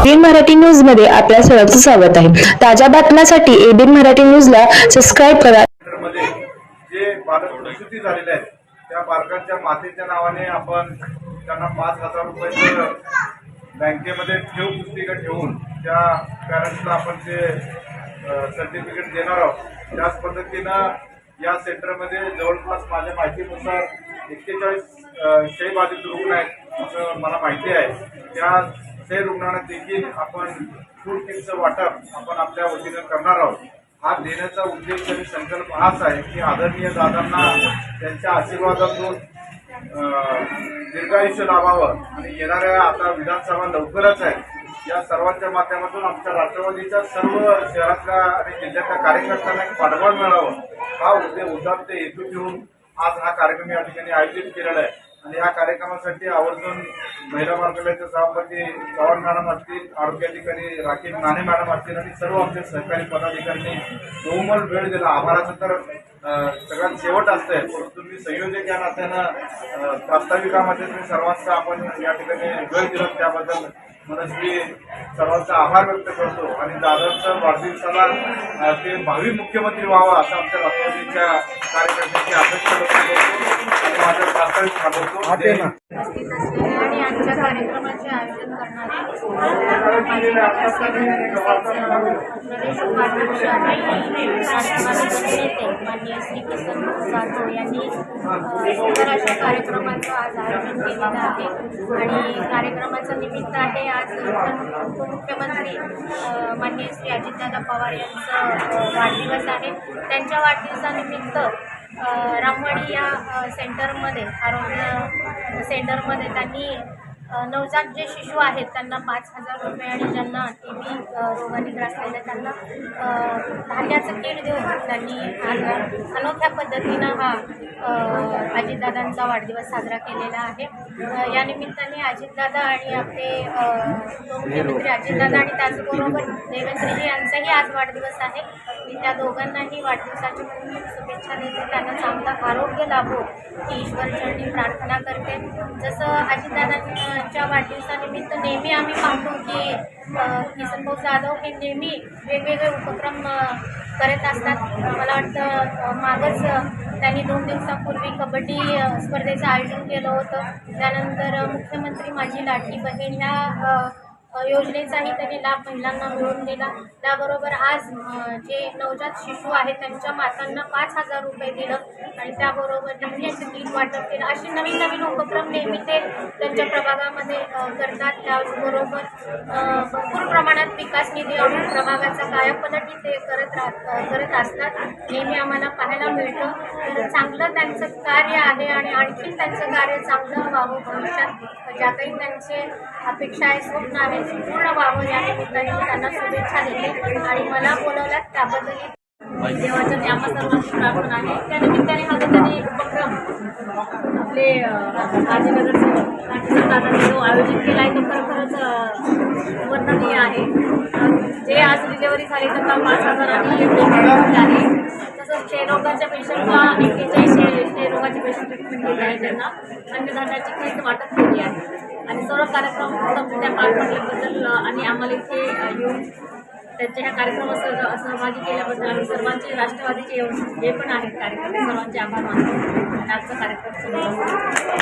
ABN Marathi न्यूजमध्ये आपल्या सर्वांचं स्वागत आहे. ताज्या बातम्यांसाठी एबीएन मराठी न्यूजला सबस्क्राईब करा. जे बालक प्रसूती झालेले आहेत त्या बालकांच्या मातेच्या नावाने आपण त्यांना पाच हजार रुपये बँकेमध्ये ठेव पुस्तिका ठेवून त्या पॅरेंट्सला आपण ते सर्टिफिकेट देणार आहोत. त्याच पद्धतीनं या सेंटरमध्ये जवळपास माझ्या माहितीनुसार एक्केचाळीस क्षयबाधित रुग्ण आहेत असं मला माहिती आहे. त्या क्षय रुग्णांना देखील आपण फूड किटचं वाटप आपण आपल्या वतीनं करणार आहोत. हा देण्याचा उद्देश आणि संकल्प हाच आहे की आदरणीय दादांना त्यांच्या आशीर्वादातून दीर्घायुष्य लाभावं आणि येणाऱ्या आता विधानसभा लवकरच आहे. या सर्वांच्या माध्यमातून आमच्या राष्ट्रवादीच्या सर्व शहरातल्या आणि जिल्ह्यातल्या कार्यकर्त्यांना एक पाठबळ मिळावं. हा उद्देश ते हेतू घेऊन आज हा कार्यक्रम या ठिकाणी आयोजित केलेला आहे. आणि या कार्यक्रमासाठी आवर्जून महिला मंत्रालयाचे सभापती चव्हाण मॅडम असतील आरोग्य अधिकारी राकेश नाणे मॅडम असतील आणि सर्व आमचे सरकारी पदाधिकाऱ्यांनी बहुमल वेळ दिला. आभाराचं तर सगळ्यात शेवट असतंय. परंतु मी संयोजक या नात्यानं प्रास्ताविकामध्ये तुम्ही सर्वांचा आपण या ठिकाणी वेळ दिला त्याबद्दल मनस्वी सर्वांचा आभार व्यक्त करतो. आणि दादांच्या वाढदिवसाला ते भावी मुख्यमंत्री व्हावं असं आमच्या राष्ट्रवादीच्या कार्यकर्त्यांची अपेक्षा व्यक्त करतो. आणि माझं प्रास्ताविक थांबवतो. आजच्या कार्यक्रमाचे आयोजन करणारे प्रदेश उपाध्यक्ष आणि नेते माननीय श्री किसन जाधव यांनी अ, अशा कार्यक्रमाचं आज आयोजन केलेलं आहे. आणि कार्यक्रमाचं निमित्त आहे आज उपमुख्यमंत्री माननीय श्री अजितदादा पवार यांचं वाढदिवस आहे. त्यांच्या वाढदिवसानिमित्त रामवाडी या सेंटरमध्ये आरोग्य सेंटरमध्ये त्यांनी नवजात जे शिशू आहेत त्यांना पाच हजार रुपये आणि ज्यांना टी बी रोगाने ग्रासलेले त्यांना धान्याचं किट देऊन त्यांनी अनोख्या पद्धतीनं हा अ, अजितदादांचा वाढदिवस साजरा केलेला आहे. या निमित्ताने अजितदादा आणि आपले अ, उपमुख्यमंत्री अजितदादा आणि त्याचबरोबर देवेंद्रजी यांचाही आज वाढदिवस आहे. मी त्या दोघांनाही वाढदिवसाची खूप खूप शुभेच्छा देते. त्यांना चांगलं आरोग्य लाभो ही ईश्वरचरणी प्रार्थना करते. जसं अजितदादांच्या वाढदिवसानिमित्त नेहमी आम्ही पाहतो की किसनभाऊ जाधव हे नेहमी वेगवेगळे उपक्रम करत असतात. मला वाटतं मागच त्यांनी दोन दिवसापूर्वी कबड्डी स्पर्धेचं आयोजन केलं होतं. त्यानंतर मुख्यमंत्री माझी लाडकी बहीण ह्या योजनेचाही त्यांनी लाभ महिलांना मिळवून दिला. त्याबरोबर आज जे नवजात शिशू आहेत त्यांच्या मातांना पाच हजार रुपये दिलं आणि त्याबरोबर धान्याचे किट वाटप केलं. असे नवीन नवीन उपक्रम नेहमी ते त्यांच्या प्रभागामध्ये करतात. त्याचबरोबर भरपूर प्रमाणात विकास निधी आणून प्रभागाचा कायापलटही ते करत राहत करत असतात. नेहमी आम्हाला पाहायला मिळतं. तर चांगलं त्यांचं कार्य आहे आणि आणखी त्यांचं कार्य चांगलं व्हावं भविष्यात. ज्या काही त्यांचे अपेक्षा आहे स्वप्न आहे संपूर्ण पूर्ण या निमित्ताने त्यांना शुभेच्छा दिली आणि मला बोलवल्यात त्याबद्दल देवाच्या आम्हा सर्वांची प्रार्थना आहे. त्या निमित्ताने हा त्यांनी उपक्रम आपले माजी नगरसेवक दादांनी जो आयोजित केला आहे तो खरोखरच वर्णनीय आहे. जे आज डिलेवरी झाली त्यांना पाच हजारांनी ट्रीटमेंट आहे. तसंच क्षयरोगाच्या पेशंटला एक्केचाळीस क्षय पेशंट ट्रीटमेंट दिली आहे त्यांना. अन्नधान्याची किट वाटप केली आहे. आणि सर्व कार्यक्रम त्या पार पडल्याबद्दल आणि आम्हाला इथे येऊन त्यांच्या ह्या कार्यक्रमात सह सहभागी केल्याबद्दल आम्ही सर्वांचे राष्ट्रवादीचे जे पण आहेत कार्यक्रम सर्वांचे आभार मानतो. आणि आजचा कार्यक्रम सुरू